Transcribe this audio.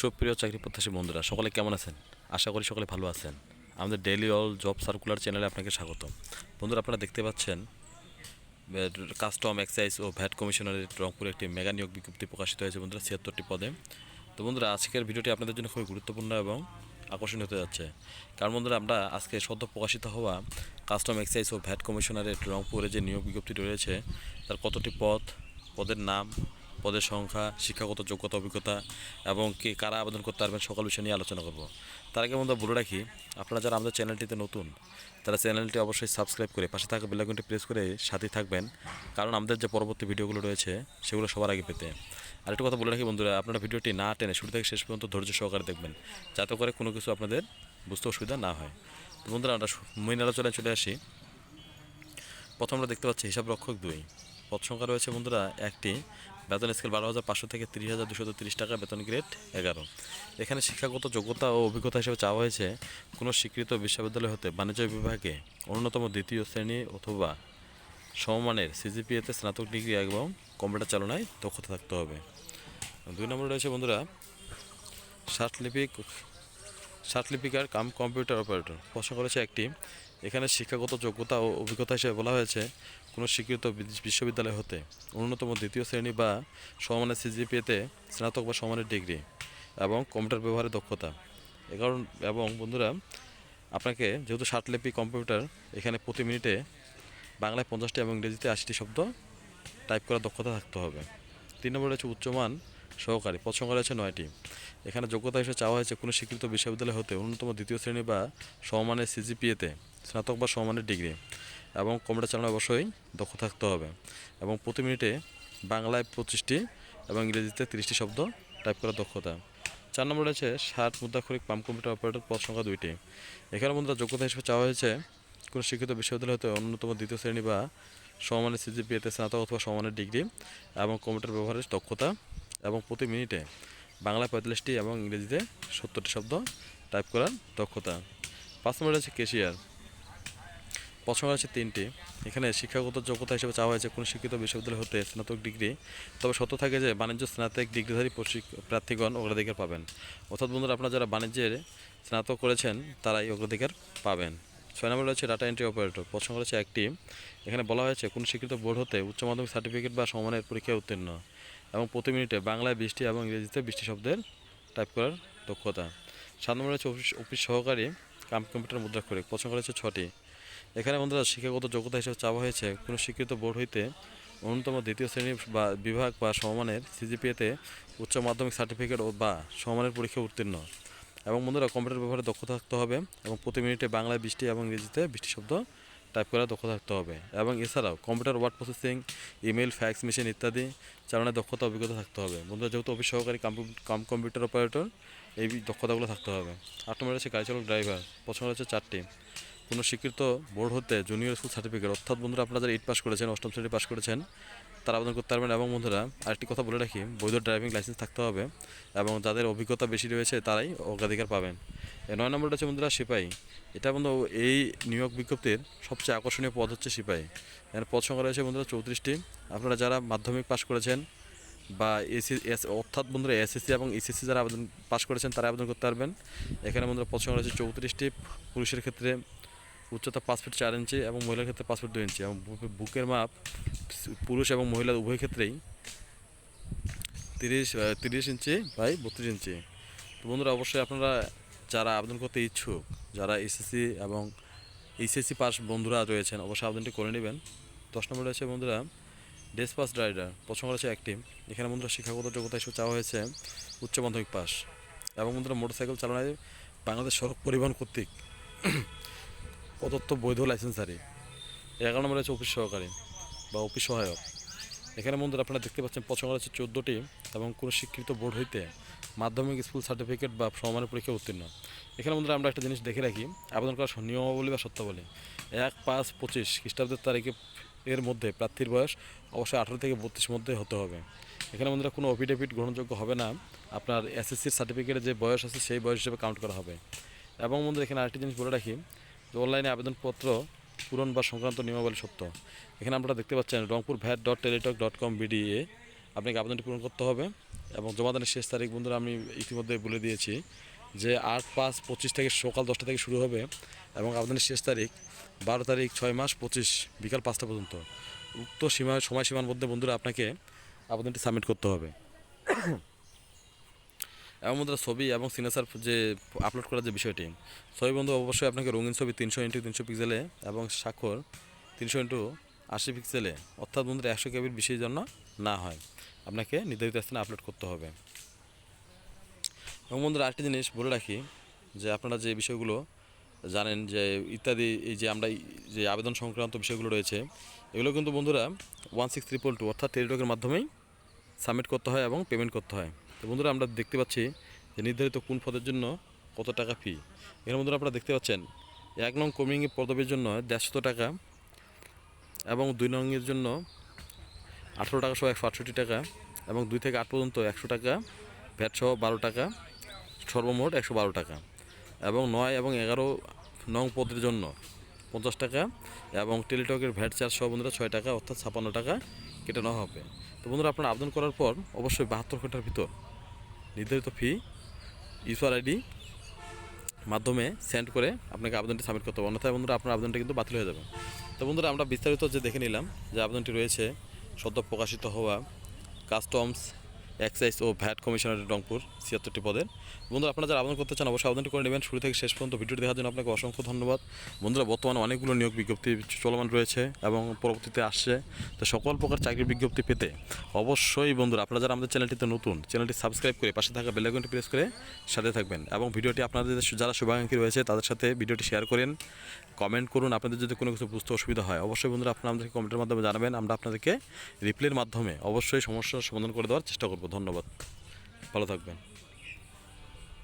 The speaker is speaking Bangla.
সুপ্রিয় চাকরি প্রত্যাশী বন্ধুরা, সকলে কেমন আছেন? আশা করি সকলে ভালো আছেন। আমাদের ডেইলি অল জব সার্কুলার চ্যানেলে আপনাকে স্বাগত বন্ধুরা, আপনারা দেখতে পাচ্ছেন কাস্টম এক্সাইজ ও ভ্যাট কমিশনারের রংপুরে একটি মেগা নিয়োগ বিজ্ঞপ্তি প্রকাশিত হয়েছে বন্ধুরা, ছিয়াত্তরটি পদে। তো বন্ধুরা, আজকের ভিডিওটি আপনাদের জন্য খুবই গুরুত্বপূর্ণ এবং আকর্ষণীয় হতে যাচ্ছে। কারণ বন্ধুরা, আমরা আজকে সদ্য প্রকাশিত হওয়া কাস্টম এক্সাইজ ও ভ্যাট কমিশনারের রংপুরে যে নিয়োগ বিজ্ঞপ্তি রয়েছে, তার কতটি পদ, পদের নাম পদের সংখ্যা, শিক্ষাগত যোগ্যতা, অভিজ্ঞতা এবং কে কারা আবেদন করতে পারবেন সকল বিষয় নিয়ে আলোচনা করব। তার আগে বন্ধুরা বলে রাখি, আপনারা যারা আমাদের চ্যানেলটিতে নতুন, তারা চ্যানেলটি অবশ্যই সাবস্ক্রাইব করে পাশে থাকা বেলাইকনটি প্রেস করে সাথে থাকবেন। কারণ আমাদের যে পরবর্তী ভিডিওগুলো রয়েছে, সেগুলো সবার আগে পেতে। আরেকটু কথা বলে রাখি বন্ধুরা, আপনারা ভিডিওটি না টেনে শুরু থেকে শেষ পর্যন্ত ধৈর্য সহকারে দেখবেন, যাতে করে কোনো কিছু আপনাদের বুঝতে অসুবিধা না হয়। তো বন্ধুরা, আমরা মেইন আলোচনায় চলে আসি। প্রথম আমরা দেখতে পাচ্ছি হিসাব রক্ষক দুই। পদ সংখ্যা রয়েছে বন্ধুরা একটি বেতন স্কেল বারো হাজার পাঁচশো থেকে তিরিশ হাজার দুশো তিরিশ টাকা বেতন গ্রেড এগারো। এখানে শিক্ষাগত যোগ্যতা ও অভিজ্ঞতা হিসেবে চাওয়া হয়েছে কোনো স্বীকৃত বিশ্ববিদ্যালয় হতে বাণিজ্য বিভাগে অন্যতম দ্বিতীয় শ্রেণি অথবা সমমানের সিজিপিএতে স্নাতক ডিগ্রি এবং কম্পিউটার চালনায় দক্ষতা থাকতে হবে। দুই নম্বরে রয়েছে বন্ধুরা ষাটলিপিক ষাটলিপিকার কাম কম্পিউটার অপারেটর। প্রশ্ন করেছে একটি এখানে শিক্ষাগত যোগ্যতা ও অভিজ্ঞতা হিসেবে বলা হয়েছে কোনো স্বীকৃত বিশ্ববিদ্যালয় হতে। অন্যতম দ্বিতীয় শ্রেণি বা সমানের সিজিপিএতে স্নাতক বা সমানের ডিগ্রি এবং কম্পিউটার ব্যবহারের দক্ষতা। এ কারণ এবং বন্ধুরা, আপনাকে যেহেতু ষাটলিপি কম্পিউটার, এখানে প্রতি মিনিটে বাংলায় পঞ্চাশটি এবং ইংরেজিতে আশিটি শব্দ টাইপ করার দক্ষতা থাকতে হবে। তিন নম্বর হচ্ছে উচ্চমান সহকারী। পদ সংখ্যা রয়েছে নয়টি। এখানে যোগ্যতা হিসেবে চাওয়া হয়েছে কোনো স্বীকৃত বিশ্ববিদ্যালয় হতে অন্যতম দ্বিতীয় শ্রেণি বা সমমানের সিজিপিএতে, স্নাতক বা সমমানের ডিগ্রি। এবং কম্পিউটার চালানো অবশ্যই দক্ষ থাকতে হবে। এবং প্রতি মিনিটে বাংলায় পঁচিশটি এবং ইংরেজিতে তিরিশটি শব্দ টাইপ করার দক্ষতা। চার নম্বর রয়েছে ষাট মুদ্রাক্ষরিক পাম্প কম্পিউটার অপারেটর পদ সংখ্যা দুইটি। এখানে বন্ধুরা যোগ্যতা হিসেবে চাওয়া হয়েছে কোনো শিক্ষিত বিশ্ববিদ্যালয় হতে অন্যতম দ্বিতীয় শ্রেণি বা সমমানের সিজিপিএতে স্নাতক অথবা সমানের ডিগ্রি এবং কম্পিউটার ব্যবহারের দক্ষতা এবং প্রতি মিনিটে বাংলা পঁয়তাল্লিশটি এবং ইংরেজিতে সত্তরটি শব্দ টাইপ করার দক্ষতা। পাঁচ নম্বর রয়েছে কেশিয়ার পাঁচ পছন্দ আছে তিনটি। এখানে শিক্ষাগত যোগ্যতা হিসেবে চাওয়া হয়েছে কোনো শিক্ষিত বিশ্ববিদ্যালয় হতে স্নাতক ডিগ্রি। তবে সত্য থাকে যে বাণিজ্য স্নাতক ডিগ্রিধারী প্রার্থীগণ অগ্রাধিকার পাবেন। অর্থাৎ বন্ধুরা, আপনারা যারা বাণিজ্যের স্নাতক করেছেন, তারাই অগ্রাধিকার পাবেন। ছয় নম্বর রয়েছে ডাটা এন্ট্রি অপারেটর। পছন্দ রয়েছে একটি। এখানে বলা হয়েছে কোন স্বীকৃত বোর্ড হতে উচ্চ মাধ্যমিক সার্টিফিকেট বা সমানের পরীক্ষায় উত্তীর্ণ। এবং প্রতি মিনিটে বাংলায় বৃষ্টি এবং ইংরেজিতে বৃষ্টি শব্দের টাইপ করার দক্ষতা। সাত নম্বর রয়েছে অফিস অফিস সহকারী কাম কম্পিউটার মুদ্রাক্ষরিক পছন্দ হচ্ছে ছটি। এখানে বন্ধুরা শিক্ষাগত যোগ্যতা হিসেবে চাওয়া হয়েছে। কোনো স্বীকৃত বোর্ড হইতে অন্যতম দ্বিতীয় শ্রেণি বা বিভাগ বা সমমানের সিজিপিএতে উচ্চ মাধ্যমিক সার্টিফিকেট বা সমমানের পরীক্ষা উত্তীর্ণ। এবং বন্ধুরা কম্পিউটার ব্যবহারে দক্ষতা থাকতে হবে এবং প্রতি মিনিটে বাংলায় বৃষ্টি এবং ইংরেজিতে বৃষ্টি শব্দ টাইপ করার দক্ষতা থাকতে হবে। এবং এছাড়াও computer word processing email fax machine ইত্যাদি চালানোর দক্ষতা, অভিজ্ঞতা থাকতে হবে। বন্ধুরা, যেহেতু অফিস সহকারী কাম- কাম কম্পিউটার অপারেটর এই দক্ষতাগুলো থাকতে হবে। আট নম্বর রয়েছে গাড়ি চালক ড্রাইভার পছন্দ হচ্ছে চারটি। কোনো স্বীকৃত বোর্ড হতে জুনিয়র স্কুল সার্টিফিকেট অর্থাৎ বন্ধুরা, আপনারা যারা এইট পাস করেছেন, অষ্টম শ্রেণি পাস করেছেন, তারা আবেদন করতে পারবেন। এবং বন্ধুরা, আরেকটি কথা বলে রাখি, বৈধ ড্রাইভিং লাইসেন্স থাকতে হবে এবং যাদের অভিজ্ঞতা বেশি রয়েছে, তারাই অগ্রাধিকার পাবেন। নয় নম্বরটা হচ্ছে বন্ধুরা সিপাহী। এটা বন্ধু এই নিয়োগ বিজ্ঞপ্তির সবচেয়ে আকর্ষণীয় পদ হচ্ছে সিপাহী। এর পদ সংখ্যা রয়েছে বন্ধুরা চৌত্রিশটি। আপনারা যারা মাধ্যমিক পাশ করেছেন বা এসি, এস, অর্থাৎ বন্ধুরা এসএসসি এবং এসএসসি যারা আবেদন পাশ করেছেন, তারা আবেদন করতে পারবেন। এখানে বন্ধুরা পদ সংখ্যা রয়েছে চৌত্রিশটি। পুরুষের ক্ষেত্রে উচ্চতা পাঁচ ফিট চার ইঞ্চি এবং মহিলার ক্ষেত্রে পাঁচ ফিট দুই ইঞ্চি। এবং বুকের মাপ পুরুষ এবং মহিলা উভয় ক্ষেত্রেই তিরিশ তিরিশ ইঞ্চি বাই বত্রিশ ইঞ্চি। তো বন্ধুরা অবশ্যই আপনারা যারা আবেদন করতে ইচ্ছুক, যারা এসএসসি এবং এইচএসসি পাস বন্ধুরা রয়েছেন, অবশ্যই আবেদনটি করে নেবেন। দশ নম্বর রয়েছে বন্ধুরা ডেস পাস রাইডার পছন্দ রয়েছে একটি এখানে বন্ধুরা শিক্ষাগত যোগ্যতা হিসেবে চাওয়া হয়েছে, উচ্চ মাধ্যমিক পাস এবং বন্ধুরা মোটরসাইকেল চালানোয় বাংলাদেশ সড়ক পরিবহন কর্তৃক প্রদত্ত বৈধ লাইসেন্সারি এগারো নম্বর রয়েছে অফিস সহকারী বা অফিস সহায়ক। এখানে বন্ধুরা আপনারা দেখতে পাচ্ছেন পছন্দ রয়েছে চোদ্দোটি এবং কোনো স্বীকৃত বোর্ড হইতে মাধ্যমিক স্কুল সার্টিফিকেট বা সমানের পরীক্ষা উত্তীর্ণ। এখানে বন্ধুরা আমরা একটা জিনিস দেখে রাখি, আবেদন করার নিয়মাবলী বা সত্যাবলী। এক, পাঁচ, পঁচিশ খ্রিস্টাব্দের তারিখে এর মধ্যে প্রার্থীর বয়স অবশ্যই আঠারো থেকে বত্রিশ মধ্যে হতে হবে। এখানে বন্ধুরা কোনো অফিডেভিট গ্রহণযোগ্য হবে না। আপনার এসএসসির সার্টিফিকেটে যে বয়স আছে সেই বয়স হিসেবে কাউন্ট করা হবে। এবং বন্ধুরা এখানে আরেকটি জিনিস বলে রাখি, যে অনলাইনে আবেদনপত্র পূরণ বা সংক্রান্ত নিয়মাবলী সত্য। এখানে আপনারা দেখতে পাচ্ছেন Rangpur VAT dot Teletalk dot com BDA আপনাকে আবেদনটি পূরণ করতে হবে। এবং জমাদানের শেষ তারিখ বন্ধুরা আমি ইতিমধ্যে বলে দিয়েছি যে আট পাঁচ পঁচিশ থেকে সকাল দশটা থেকে শুরু হবে এবং আবেদনের শেষ তারিখ বারো তারিখ ছয় মাস পঁচিশ বিকাল পাঁচটা পর্যন্ত। উক্ত সীমা সময়সীমার মধ্যে বন্ধুরা আপনাকে আবেদনটি সাবমিট করতে হবে। এবং বন্ধুরা ছবি এবং সিগনেচার যে আপলোড করার যে বিষয়টি, ছবি বন্ধু অবশ্যই আপনাকে রঙিন ছবি তিনশো ইন্টু তিনশো পিক্সেলে এবং স্বাক্ষর তিনশো ইন্টু আশি পিক্সেলে অর্থাৎ বন্ধুরা একশো কেবির বেশির জন্য না হয়। আপনাকে নির্ধারিত স্থানে আপলোড করতে হবে। এবং বন্ধুরা আরেকটি জিনিস বলে রাখি, যে আপনারা যে বিষয়গুলো জানেন, যে ইত্যাদি, এই যে আমরা যে আবেদন সংক্রান্ত বিষয়গুলো রয়েছে, এগুলো কিন্তু বন্ধুরা ওয়ান সিক্স ট্রিপল টু অর্থাৎ টেলিটকের মাধ্যমেই সাবমিট করতে হয় এবং পেমেন্ট করতে হয়। তো বন্ধুরা আমরা দেখতে পাচ্ছি যে নির্ধারিত কোন পদের জন্য কত টাকা ফি এখানে বন্ধুরা আপনারা দেখতে পাচ্ছেন, এক নং কমিংয়ের পদবীর জন্য দেড়শত টাকা এবং দুই নংয়ের জন্য আঠেরো টাকা সহ একশো আটষট্টি টাকা এবং দুই থেকে আট পর্যন্ত একশো টাকা ভ্যাট সহ বারো টাকা, সর্বমোট একশো বারো টাকা এবং নয় এবং এগারো নং পদের জন্য পঞ্চাশ টাকা এবং টেলিটকের ভ্যাট চার্জ সহ বন্ধুরা ছয় টাকা, অর্থাৎ ছাপান্ন টাকা কেটে নেওয়া হবে। তো বন্ধুরা, আপনারা আবেদন করার পর অবশ্যই বাহাত্তর ঘণ্টার ভিতর নির্ধারিত ফি ইউসার আইডি মাধ্যমে সেন্ড করে আপনাকে আবেদনটি সাবমিট করতে হবে। অন্যথায় বন্ধুরা, আপনার আবেদনটি কিন্তু বাতিল হয়ে যাবে। তো বন্ধুরা, আমরা বিস্তারিত যে দেখে নিলাম যে আবেদনটি রয়েছে সদ্য প্রকাশিত হওয়া কাস্টমস এক্সাইজ ও ভ্যাট কমিশনার রংপুর ছিয়াত্তরটি পদের। বন্ধুরা, আপনারা যারা আবেদন করতে চান অবশ্যই আবেদনটি করে নেবেন। শুরু থেকে শেষ পর্যন্ত ভিডিওটি দেখার জন্য আপনাকে অসংখ্য ধন্যবাদ। বন্ধুরা, বর্তমানে অনেকগুলো নিয়োগ বিজ্ঞপ্তি চলমান রয়েছে এবং পরবর্তীতে আসছে। তো সকল প্রকার চাকরির বিজ্ঞপ্তি পেতে অবশ্যই বন্ধুরা, আপনারা যারা আমাদের চ্যানেলটিতে নতুন, চ্যানেলটি সাবস্ক্রাইব করে পাশে থাকা বেলাইকনটি প্রেস করে সাথে থাকবেন এবং ভিডিওটি আপনাদের যারা শুভাকাঙ্ক্ষী রয়েছে তাদের সাথে ভিডিওটি শেয়ার করেন, কমেন্ট করুন। আপনাদের যদি কোনো কিছু বুঝতে অসুবিধা হয়, অবশ্যই বন্ধুরা আপনারা আমাদেরকে কমেন্টের মাধ্যমে জানাবেন। আমরা আপনাদেরকে রিপ্লের মাধ্যমে অবশ্যই সমস্যার সমাধান করে দেওয়ার চেষ্টা করব। ধন্যবাদ। ভালো থাকবেন।